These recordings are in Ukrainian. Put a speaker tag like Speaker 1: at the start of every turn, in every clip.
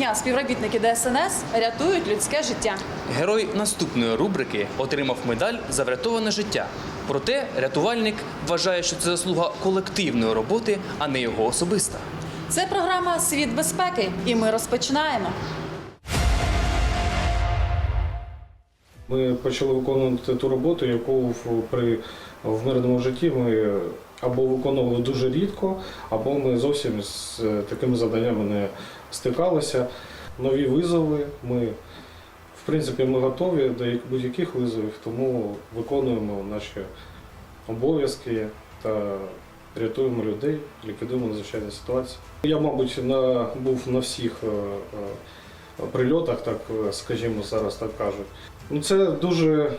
Speaker 1: Дня співробітники ДСНС рятують людське життя.
Speaker 2: Герой наступної рубрики отримав медаль за врятоване життя. Проте рятувальник вважає, що це заслуга колективної роботи, а не його особиста.
Speaker 1: Це програма Світ безпеки, і ми розпочинаємо.
Speaker 3: Ми почали виконувати ту роботу, яку в, при, в мирному житті ми або виконували дуже рідко, або ми зовсім з е, такими завданнями не стикалися. Нові визови. Ми, в принципі, ми готові до будь-яких визовів, тому виконуємо наші обов'язки та рятуємо людей, ліквідуємо надзвичайні ситуації. Я, мабуть, на, був на всіх е, е, прильотах, так скажімо, зараз так кажуть. Ну, це дуже,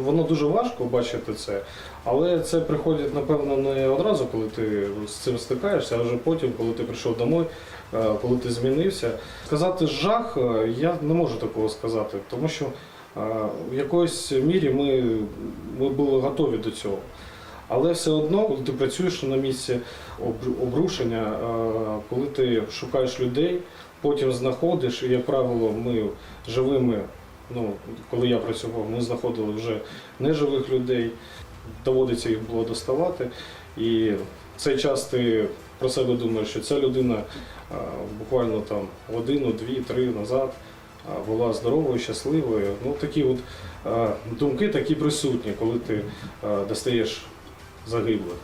Speaker 3: воно дуже важко бачити це, але це приходить, напевно, не одразу, коли ти з цим стикаєшся, а вже потім, коли ти прийшов домой, е, коли ти змінився. Сказати жах, е, я не можу такого сказати, тому що е, в якоїсь мірі ми, ми були готові до цього. Але все одно, коли ти працюєш на місці обрушення, коли ти шукаєш людей, потім знаходиш, і, як правило, ми живими, ну, коли я працював, ми знаходили вже неживих людей, доводиться їх було доставати. І в цей час ти про себе думаєш, що ця людина буквально там годину, дві, три назад була здоровою, щасливою. Ну, такі от думки такі присутні, коли ти достаєш загиблих.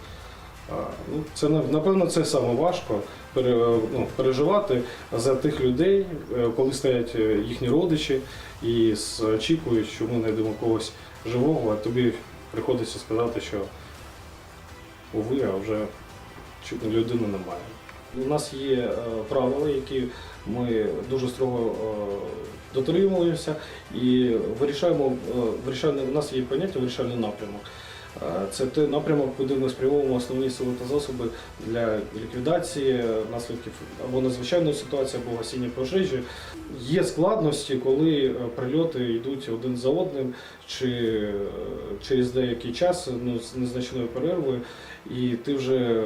Speaker 3: Ну, це напевно це саме важко ну, переживати за тих людей, е, коли стоять е, їхні родичі і очікують, що ми знайдемо когось живого, а тобі приходиться сказати, що уви, а вже людини немає. У нас є е, правила, які ми дуже строго дотримуємося і вирішаємо, вирішальне, у нас є поняття вирішальний напрямок. Е, Це той напрямок, куди ми спрямовуємо основні сили та засоби для ліквідації наслідків або надзвичайної ситуації, або гасіння пожежі. Є складності, коли е, прильоти йдуть один за одним, чи е, через деякий час ну, з незначною перервою, і ти вже,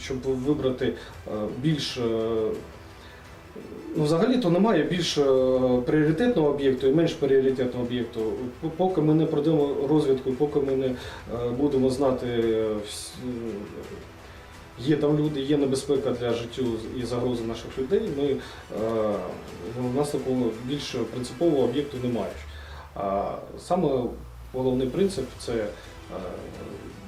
Speaker 3: щоб вибрати більш Ну, взагалі то немає більш е, пріоритетного об'єкту і менш пріоритетного об'єкту. Поки ми не пройдемо розвідку, поки ми не е, будемо знати, е, є там люди, є небезпека для життя і загрози наших людей, ми, ну, у нас такого більш принципового об'єкту немає. А саме головний принцип це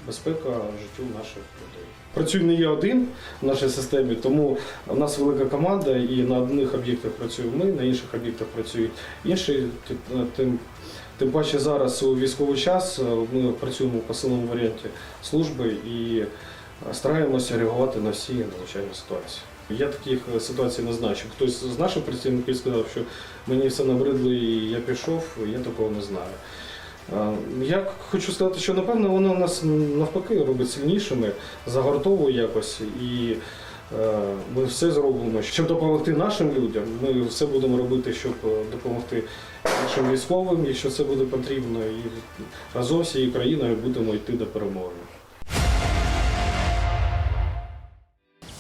Speaker 3: безпека життю наших людей. Працюю не я один в нашій системі, тому у нас велика команда, і на одних об'єктах працюємо ми, на інших об'єктах працюють інші. Тим- Тим, тим паче зараз у військовий час е, ми працюємо в посиленому варіанті служби і е, стараємося реагувати на всі надзвичайні ситуації. Я таких е, ситуацій не знаю. Щоб хтось з наших працівників сказав, що мені все набридло і я пішов, я такого не знаю. Я хочу сказати, що напевно воно нас навпаки робить сильнішими, загортовує якось і е, ми все зробимо, щоб допомогти нашим людям. Ми все будемо робити, щоб е, допомогти нашим військовим, якщо це буде потрібно, і разом всією країною будемо йти до перемоги.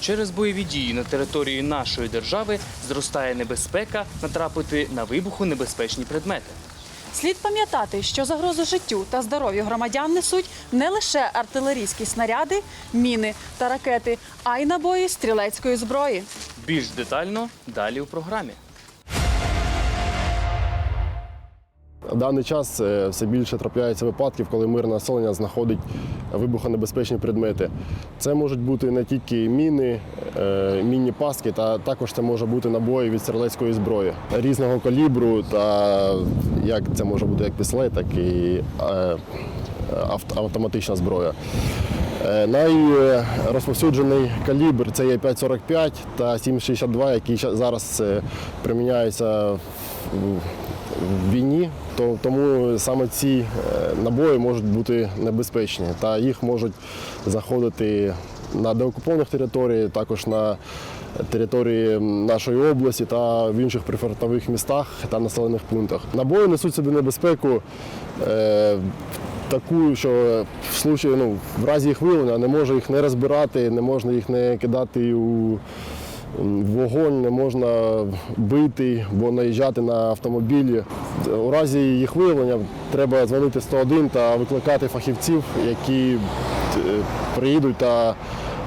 Speaker 2: Через бойові дії на території нашої держави зростає небезпека натрапити на вибухонебезпечні предмети.
Speaker 1: Слід пам'ятати, що загрозу життю та здоров'ю громадян несуть не лише артилерійські снаряди, міни та ракети, а й набої стрілецької зброї.
Speaker 2: Більш детально далі у програмі.
Speaker 4: На даний час е, все більше трапляється випадків, коли мирне населення знаходить вибухонебезпечні предмети. Це можуть бути не тільки міни, е, мінні пастки, та також це може бути набої від стрілецької зброї різного калібру, та як це може бути як пістолет, так і е, автоматична зброя. Найрозповсюджений калібр це є 5,45 та 7,62, який зараз приміняється в- в війні, то тому саме ці е, набої можуть бути небезпечні, та їх можуть заходити на деокупованих територіях, також на території нашої області та в інших прифронтових містах та населених пунктах. Набої несуть собі небезпеку. Е, Таку, що в случаї, ну, в разі їх виявлення не може їх не розбирати, не можна їх не кидати у вогонь не можна бити, бо наїжджати на автомобілі. У разі їх виявлення треба дзвонити 101 та викликати фахівців, які е, приїдуть та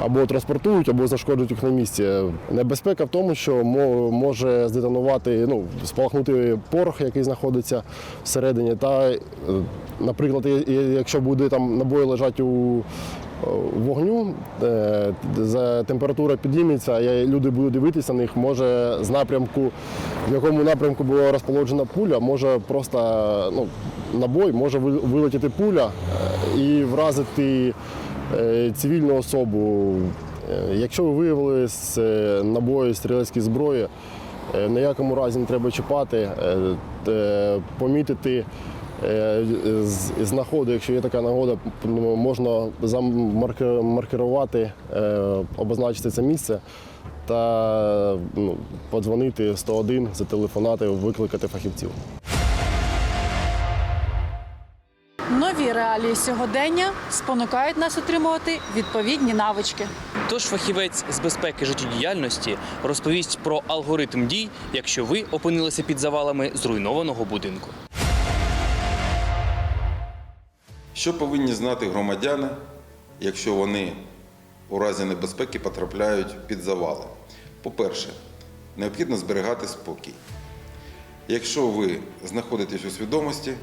Speaker 4: або транспортують, або зашкоджують їх на місці. Небезпека в тому, що може здетонувати, ну, спалахнути порох, який знаходиться всередині. Та, е, наприклад, якщо буде там набої лежать у вогню, е, температура підійметься, і люди будуть дивитися на них, може з напрямку, в якому напрямку була розположена пуля, може просто ну, набой, може вилетіти пуля е, і вразити е, цивільну особу. Якщо ви виявили з набої стрілецької зброї, в якому разі не треба чіпати, помітити з- з якщо є така нагода, ну, можна замаркерувати, обозначити це місце та ну, подзвонити 101, зателефонувати, викликати фахівців.
Speaker 1: Нові реалії сьогодення спонукають нас отримувати відповідні навички.
Speaker 2: Тож фахівець з безпеки життєдіяльності розповість про алгоритм дій, якщо ви опинилися під завалами зруйнованого будинку.
Speaker 5: Що повинні знати громадяни, якщо вони у разі небезпеки потрапляють під завали? По-перше, необхідно зберігати спокій. Якщо ви знаходитесь у свідомості,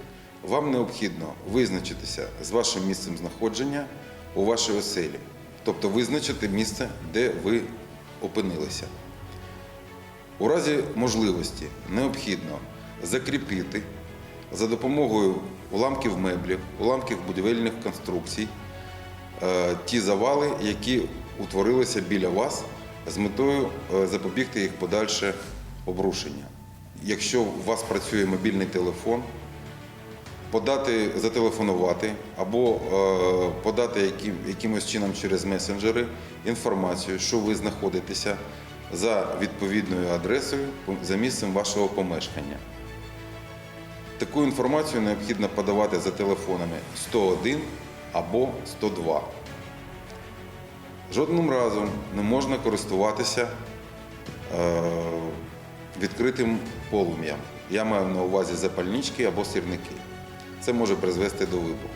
Speaker 5: вам необхідно визначитися з вашим місцем знаходження у вашій оселі, тобто визначити місце, де ви опинилися. У разі можливості необхідно закріпити за допомогою уламків меблів, уламків будівельних конструкцій е, ті завали, які утворилися біля вас з метою е, запобігти їх подальше обрушення. Якщо у вас працює мобільний телефон, подати, зателефонувати або е, подати яким, якимось чином через месенджери інформацію, що ви знаходитеся за відповідною адресою за місцем вашого помешкання. Таку інформацію необхідно подавати за телефонами 101 або 102. Жодним разом не можна користуватися е, відкритим полум'ям. Я маю на увазі запальнички або сірники. Це може призвести до вибуху.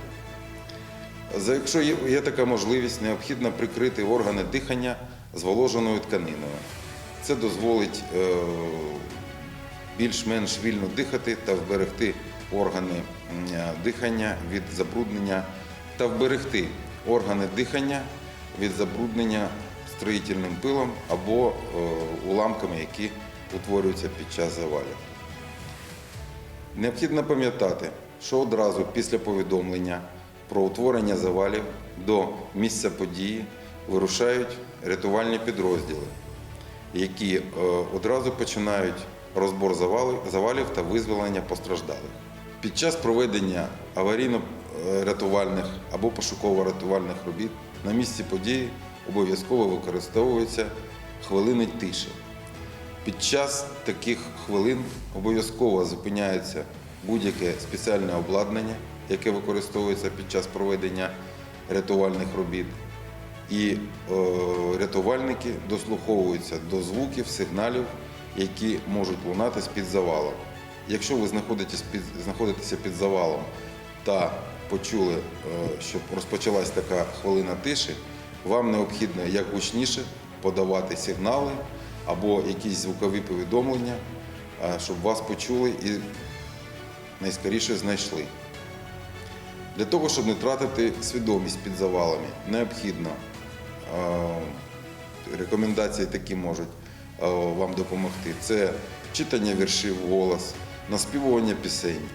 Speaker 5: Якщо є, є така можливість, необхідно прикрити органи дихання зволоженою тканиною. Це дозволить е, більш-менш вільно дихати та вберегти органи дихання від забруднення та вберегти органи дихання від забруднення строїтельним пилом або е, уламками, які утворюються під час завалів. Необхідно пам'ятати, що одразу після повідомлення про утворення завалів до місця події вирушають рятувальні підрозділи, які е, одразу починають розбор завалів, та визволення постраждалих. Під час проведення аварійно-рятувальних або пошуково-рятувальних робіт на місці події обов'язково використовуються хвилини тиші. Під час таких хвилин обов'язково зупиняється будь-яке спеціальне обладнання, яке використовується під час проведення рятувальних робіт. І е, рятувальники дослуховуються до звуків, сигналів, які можуть лунати з-під завалу. Якщо ви знаходитесь під, знаходитеся під завалом та почули, е, що розпочалась така хвилина тиші, вам необхідно як гучніше подавати сигнали або якісь звукові повідомлення, е, щоб вас почули і найскоріше знайшли. Для того, щоб не втратити свідомість під завалами, необхідно е, рекомендації такі можуть вам допомогти. Це читання віршів голос, наспівування пісень,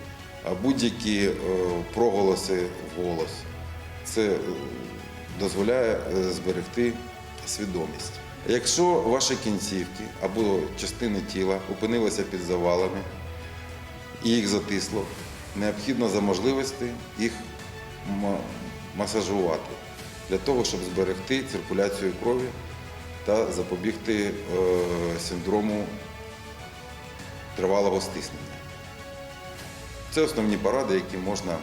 Speaker 5: будь-які е, проголоси в голос. Це е, дозволяє е, зберегти свідомість. Якщо ваші кінцівки або частини тіла опинилися під завалами і їх затисло, необхідно за можливості їх масажувати для того, щоб зберегти циркуляцію крові та запобігти е, синдрому тривалого стиснення. Це основні поради, які можна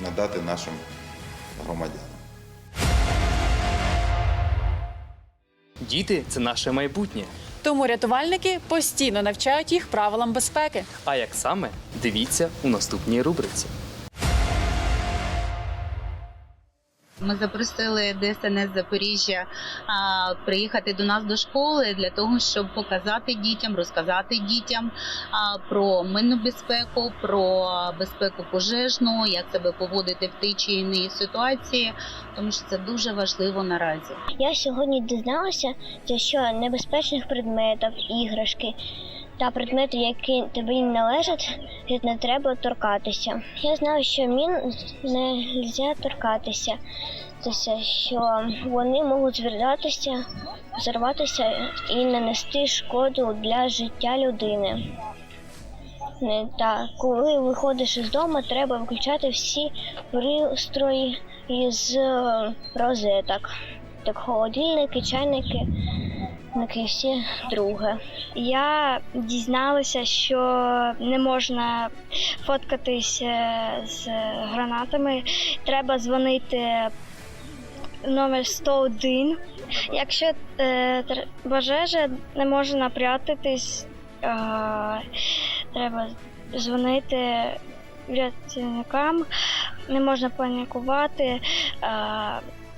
Speaker 5: надати нашим громадянам.
Speaker 2: Діти це наше майбутнє.
Speaker 1: Тому рятувальники постійно навчають їх правилам безпеки.
Speaker 2: А як саме дивіться у наступній рубриці.
Speaker 6: Ми запросили ДСНС Запоріжжя приїхати до нас до школи для того, щоб показати дітям, розказати дітям про минну безпеку, про безпеку пожежну, як себе поводити в тій чи іншій ситуації, тому що це дуже важливо наразі.
Speaker 7: Я сьогодні дізналася, що небезпечних предметів, іграшки та предметів, які тобі належать, не треба торкатися. Я знаю, що мін не можна торкатися, що вони можуть звертатися, взорватися і нанести шкоду для життя людини. Та коли виходиш із дому, треба виключати всі пристрої із е, розеток. Так холодильники, чайники, і всі друге.
Speaker 8: Я дізналася, що не можна фоткатися з гранатами. Треба дзвонити номер 101. Якщо е, пожежа, не можна прятатись, е, треба дзвонити рятівникам, не можна панікувати, е,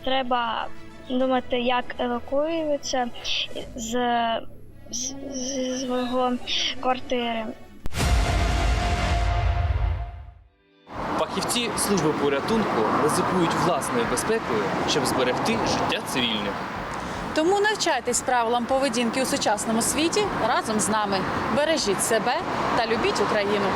Speaker 8: треба думати, як евакуюватися з, з, з свого квартири.
Speaker 2: Фахівці служби порятунку ризикують власною безпекою, щоб зберегти життя цивільних.
Speaker 1: Тому навчайтесь правилам поведінки у сучасному світі разом з нами. Бережіть себе та любіть Україну.